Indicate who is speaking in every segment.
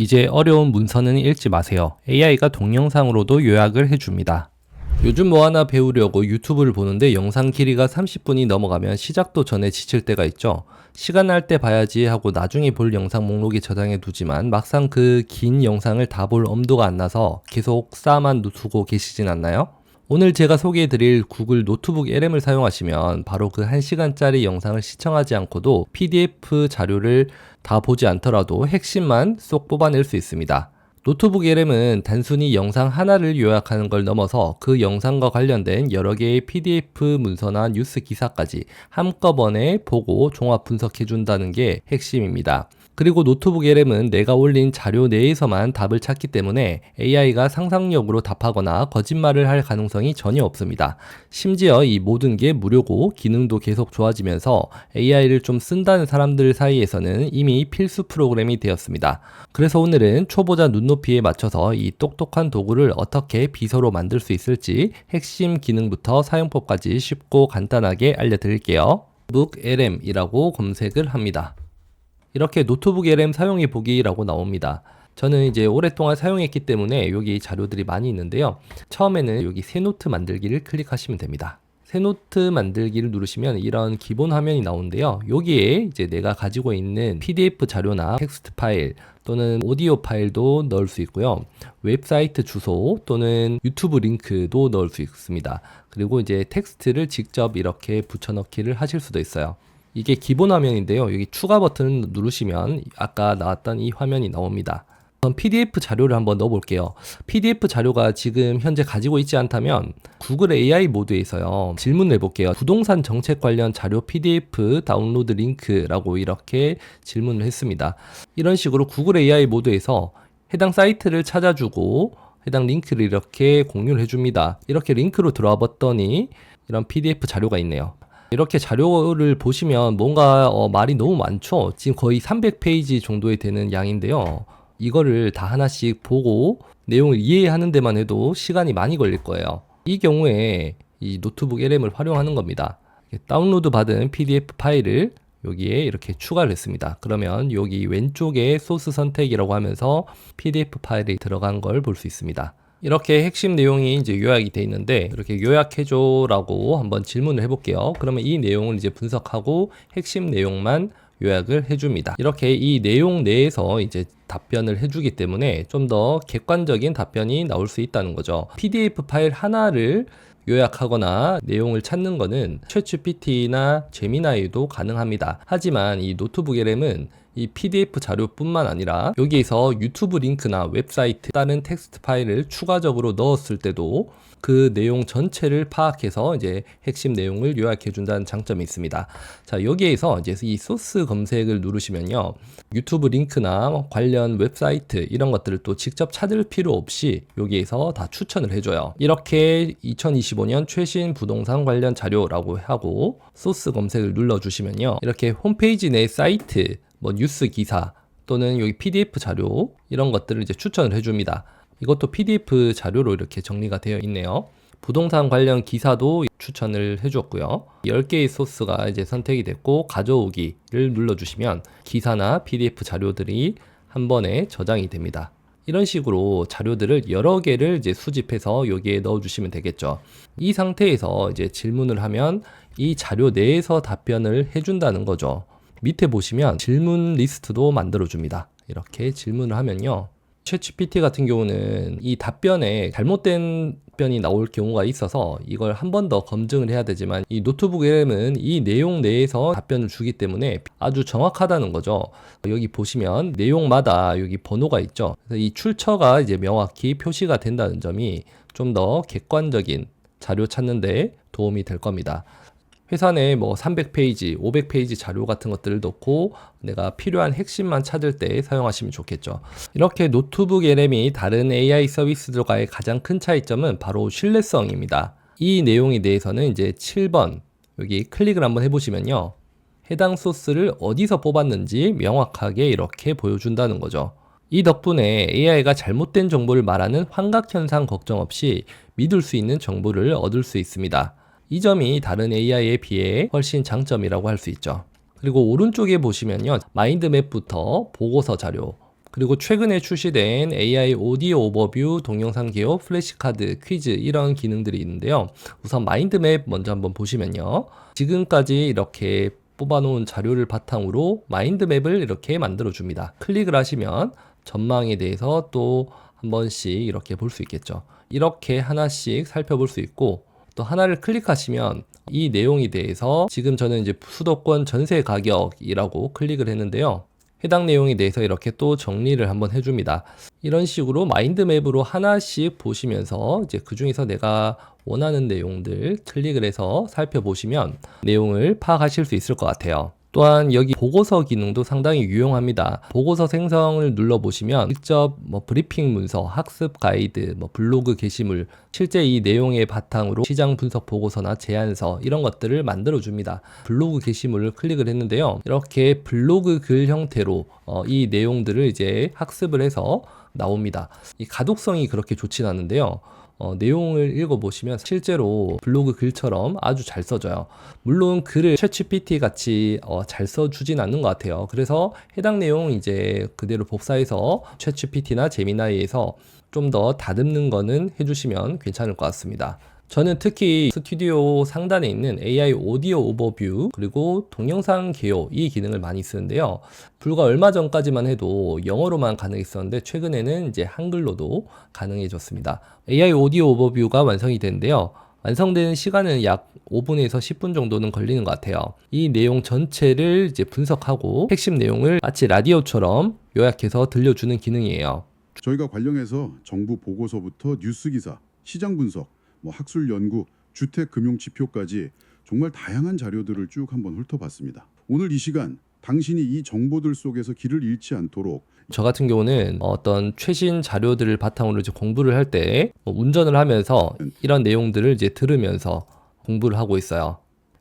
Speaker 1: 이제 어려운 문서는 읽지 마세요. AI가 동영상으로도 요약을 해줍니다. 요즘 뭐 하나 배우려고 유튜브를 보는데 영상 길이가 30분이 넘어가면 시작도 전에 지칠 때가 있죠. 시간 날 때 봐야지 하고 나중에 볼 영상 목록에 저장해 두지만 막상 그 긴 영상을 다 볼 엄두가 안 나서 계속 쌓아만 두고 계시진 않나요? 오늘 제가 소개해 드릴 구글 노트북 LM을 사용하시면 바로 그 1시간짜리 영상을 시청하지 않고도 PDF 자료를 다 보지 않더라도 핵심만 쏙 뽑아낼 수 있습니다. 노트북 LM은 단순히 영상 하나를 요약하는 걸 넘어서 그 영상과 관련된 여러 개의 PDF 문서나 뉴스 기사까지 한꺼번에 보고 종합 분석해 준다는 게 핵심입니다. 그리고 노트북 LM은 내가 올린 자료 내에서만 답을 찾기 때문에 AI가 상상력으로 답하거나 거짓말을 할 가능성이 전혀 없습니다. 심지어 이 모든 게 무료고 기능도 계속 좋아지면서 AI를 좀 쓴다는 사람들 사이에서는 이미 필수 프로그램이 되었습니다. 그래서 오늘은 초보자 눈높이에 맞춰서 이 똑똑한 도구를 어떻게 비서로 만들 수 있을지 핵심 기능부터 사용법까지 쉽고 간단하게 알려드릴게요. 북 LM이라고 검색을 합니다. 이렇게 노트북 LM 사용해 보기라고 나옵니다. 저는 이제 오랫동안 사용했기 때문에 여기 자료들이 많이 있는데요. 처음에는 여기 새 노트 만들기를 클릭하시면 됩니다. 새 노트 만들기를 누르시면 이런 기본 화면이 나오는데요. 여기에 이제 내가 가지고 있는 PDF 자료나 텍스트 파일 또는 오디오 파일도 넣을 수 있고요. 웹사이트 주소 또는 유튜브 링크도 넣을 수 있습니다. 그리고 이제 텍스트를 직접 이렇게 붙여넣기를 하실 수도 있어요. 이게 기본 화면인데요. 여기 추가 버튼을 누르시면 아까 나왔던 이 화면이 나옵니다. 그럼 PDF 자료를 한번 넣어 볼게요. PDF 자료가 지금 현재 가지고 있지 않다면 구글 AI 모드에서요. 질문을 해볼게요. 부동산 정책 관련 자료 PDF 다운로드 링크라고 이렇게 질문을 했습니다. 이런 식으로 구글 AI 모드에서 해당 사이트를 찾아주고 해당 링크를 이렇게 공유를 해줍니다. 이렇게 링크로 들어와 봤더니 이런 PDF 자료가 있네요. 이렇게 자료를 보시면 뭔가 어, 말이 너무 많죠. 지금 거의 300페이지 정도에 되는 양인데요. 이거를 다 하나씩 보고 내용을 이해하는 데만 해도 시간이 많이 걸릴 거예요. 이 경우에 이 노트북 LM을 활용하는 겁니다. 다운로드 받은 PDF 파일을 여기에 이렇게 추가를 했습니다. 그러면 여기 왼쪽에 소스 선택이라고 하면서 PDF 파일이 들어간 걸 볼 수 있습니다. 이렇게 핵심 내용이 이제 요약이 돼 있는데 이렇게 요약해줘라고 한번 질문을 해볼게요. 그러면 이 내용을 이제 분석하고 핵심 내용만 요약을 해줍니다. 이렇게 이 내용 내에서 이제 답변을 해주기 때문에 좀 더 객관적인 답변이 나올 수 있다는 거죠. PDF 파일 하나를 요약하거나 내용을 찾는 것은 챗GPT나 제미나이도 가능합니다. 하지만 이 노트북 LM은 이 PDF 자료뿐만 아니라 여기에서 유튜브 링크나 웹사이트 다른 텍스트 파일을 추가적으로 넣었을 때도 그 내용 전체를 파악해서 이제 핵심 내용을 요약해 준다는 장점이 있습니다. 자, 여기에서 이제 이 소스 검색을 누르시면요. 유튜브 링크나 관련 웹사이트 이런 것들을 또 직접 찾을 필요 없이 여기에서 다 추천을 해 줘요. 이렇게 2025년 최신 부동산 관련 자료라고 하고 소스 검색을 눌러 주시면요. 이렇게 홈페이지 내 사이트 뭐 뉴스 기사 또는 여기 PDF 자료 이런 것들을 이제 추천을 해줍니다. 이것도 PDF 자료로 이렇게 정리가 되어 있네요. 부동산 관련 기사도 추천을 해주었고요. 10개의 소스가 이제 선택이 됐고 가져오기를 눌러주시면 기사나 PDF 자료들이 한 번에 저장이 됩니다. 이런 식으로 자료들을 여러 개를 이제 수집해서 여기에 넣어주시면 되겠죠. 이 상태에서 이제 질문을 하면 이 자료 내에서 답변을 해준다는 거죠. 밑에 보시면 질문 리스트도 만들어 줍니다. 이렇게 질문을 하면요. 챗GPT 같은 경우는 이 답변에 잘못된 답변이 나올 경우가 있어서 이걸 한 번 더 검증을 해야 되지만 이 노트북 LM은 이 내용 내에서 답변을 주기 때문에 아주 정확하다는 거죠. 여기 보시면 내용마다 여기 번호가 있죠. 이 출처가 이제 명확히 표시가 된다는 점이 좀 더 객관적인 자료 찾는데 도움이 될 겁니다. 회사 내에 뭐 300페이지, 500페이지 자료 같은 것들을 넣고 내가 필요한 핵심만 찾을 때 사용하시면 좋겠죠. 이렇게 노트북 LM이 다른 AI 서비스들과의 가장 큰 차이점은 바로 신뢰성입니다. 이 내용에 대해서는 이제 7번 여기 클릭을 한번 해보시면요. 해당 소스를 어디서 뽑았는지 명확하게 이렇게 보여준다는 거죠. 이 덕분에 AI가 잘못된 정보를 말하는 환각현상 걱정 없이 믿을 수 있는 정보를 얻을 수 있습니다. 이 점이 다른 AI에 비해 훨씬 장점이라고 할 수 있죠. 그리고 오른쪽에 보시면요. 마인드맵부터 보고서 자료, 그리고 최근에 출시된 AI 오디오 오버뷰, 동영상 기호, 플래시카드, 퀴즈 이런 기능들이 있는데요. 우선 마인드맵 먼저 한번 보시면요. 지금까지 이렇게 뽑아놓은 자료를 바탕으로 마인드맵을 이렇게 만들어 줍니다. 클릭을 하시면 전망에 대해서 또 한 번씩 이렇게 볼 수 있겠죠. 이렇게 하나씩 살펴볼 수 있고 또 하나를 클릭하시면 이 내용에 대해서 지금 저는 이제 수도권 전세 가격이라고 클릭을 했는데요. 해당 내용에 대해서 이렇게 또 정리를 한번 해줍니다. 이런 식으로 마인드맵으로 하나씩 보시면서 이제 그 중에서 내가 원하는 내용들 클릭을 해서 살펴보시면 내용을 파악하실 수 있을 것 같아요. 또한 여기 보고서 기능도 상당히 유용합니다. 보고서 생성을 눌러 보시면 직접 뭐 브리핑 문서, 학습 가이드, 뭐 블로그 게시물, 실제 이 내용의 바탕으로 시장 분석 보고서나 제안서 이런 것들을 만들어 줍니다. 블로그 게시물을 클릭을 했는데요. 이렇게 블로그 글 형태로 어, 이 내용들을 이제 학습을 해서 나옵니다. 이 가독성이 그렇게 좋진 않은데요. 어, 내용을 읽어보시면 실제로 블로그 글처럼 아주 잘 써져요. 물론 글을 챗GPT 같이 어, 잘 써주진 않는 것 같아요. 그래서 해당 내용 이제 그대로 복사해서 챗GPT나 제미나이에서 좀 더 다듬는 거는 해주시면 괜찮을 것 같습니다. 저는 특히 스튜디오 상단에 있는 AI 오디오 오버뷰 그리고 동영상 개요 이 기능을 많이 쓰는데요. 불과 얼마 전까지만 해도 영어로만 가능했었는데 최근에는 이제 한글로도 가능해졌습니다. AI 오디오 오버뷰가 완성이 됐는데요. 완성되는 시간은 약 5분에서 10분 정도는 걸리는 것 같아요. 이 내용 전체를 이제 분석하고 핵심 내용을 마치 라디오처럼 요약해서 들려주는 기능이에요.
Speaker 2: 저희가 관련해서 정부 보고서부터 뉴스 기사, 시장 분석, 뭐 학술 연구, 주택 금융 지표까지 정말 다양한 자료들을 쭉 한번 훑어봤습니다. 오늘 이 시간 당신이 이 정보들 속에서 길을 잃지 않도록
Speaker 1: 저 같은 경우는 어떤 최신 자료들을 바탕으로 이제 공부를 할 때 운전을 하면서 이런 내용들을 이제 들으면서 공부를 하고 있어요.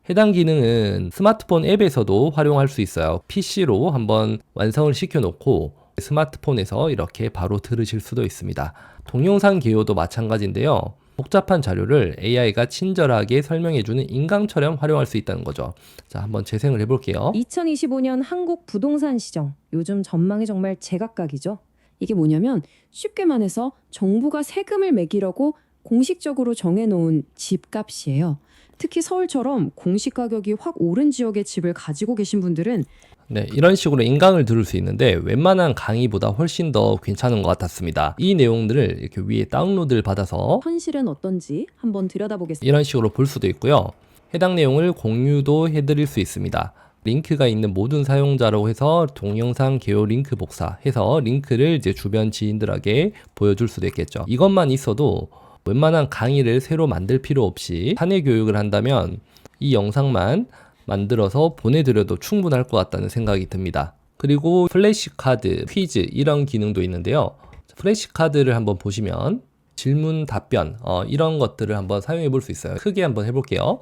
Speaker 1: 해당 기능은 스마트폰 앱에서도 활용할 수 있어요. PC로 한번 완성을 시켜놓고 스마트폰에서 이렇게 바로 들으실 수도 있습니다. 동영상 개요도 마찬가지인데요. 복잡한 자료를 AI가 친절하게 설명해주는 인강처럼 활용할 수 있다는 거죠. 자, 한번 재생을 해볼게요.
Speaker 3: 2025년 한국 부동산 시장 요즘 전망이 정말 제각각이죠. 이게 뭐냐면 쉽게 말해서 정부가 세금을 매기려고 공식적으로 정해놓은 집값이에요. 특히 서울처럼 공시 가격이 확 오른 지역의 집을 가지고 계신 분들은
Speaker 1: 네, 이런 식으로 인강을 들을 수 있는데 웬만한 강의보다 훨씬 더 괜찮은 것 같았습니다. 이 내용들을 이렇게 위에 다운로드를 받아서
Speaker 3: 현실은 어떤지 한번 들여다보겠습니다.
Speaker 1: 이런 식으로 볼 수도 있고요. 해당 내용을 공유도 해드릴 수 있습니다. 링크가 있는 모든 사용자라고 해서 동영상 개요 링크 복사 해서 링크를 이제 주변 지인들에게 보여줄 수도 있겠죠. 이것만 있어도 웬만한 강의를 새로 만들 필요 없이 사내 교육을 한다면 이 영상만 만들어서 보내드려도 충분할 것 같다는 생각이 듭니다. 그리고 플래시카드, 퀴즈 이런 기능도 있는데요. 플래시카드를 한번 보시면 질문, 답변 어, 이런 것들을 한번 사용해 볼 수 있어요. 크게 한번 해볼게요.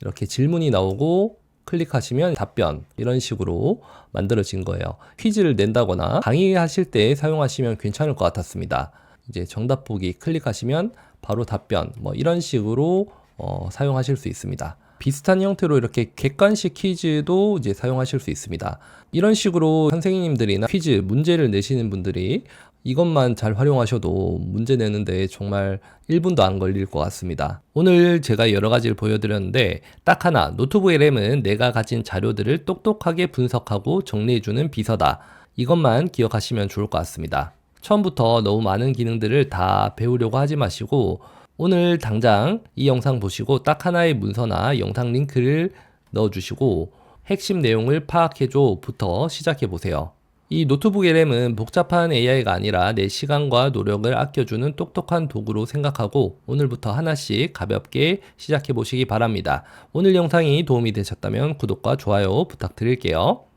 Speaker 1: 이렇게 질문이 나오고 클릭하시면 답변 이런 식으로 만들어진 거예요. 퀴즈를 낸다거나 강의하실 때 사용하시면 괜찮을 것 같았습니다. 이제 정답 보기 클릭하시면 바로 답변 뭐 이런 식으로 어, 사용하실 수 있습니다. 비슷한 형태로 이렇게 객관식 퀴즈도 이제 사용하실 수 있습니다. 이런 식으로 선생님들이나 퀴즈 문제를 내시는 분들이 이것만 잘 활용하셔도 문제 내는데 정말 1분도 안 걸릴 것 같습니다. 오늘 제가 여러 가지를 보여드렸는데 딱 하나 노트북의 램은 내가 가진 자료들을 똑똑하게 분석하고 정리해주는 비서다. 이것만 기억하시면 좋을 것 같습니다. 처음부터 너무 많은 기능들을 다 배우려고 하지 마시고 오늘 당장 이 영상 보시고 딱 하나의 문서나 영상 링크를 넣어주시고 핵심 내용을 파악해줘부터 시작해 보세요. 이 노트북의 램은 복잡한 AI가 아니라 내 시간과 노력을 아껴주는 똑똑한 도구로 생각하고 오늘부터 하나씩 가볍게 시작해 보시기 바랍니다. 오늘 영상이 도움이 되셨다면 구독과 좋아요 부탁드릴게요.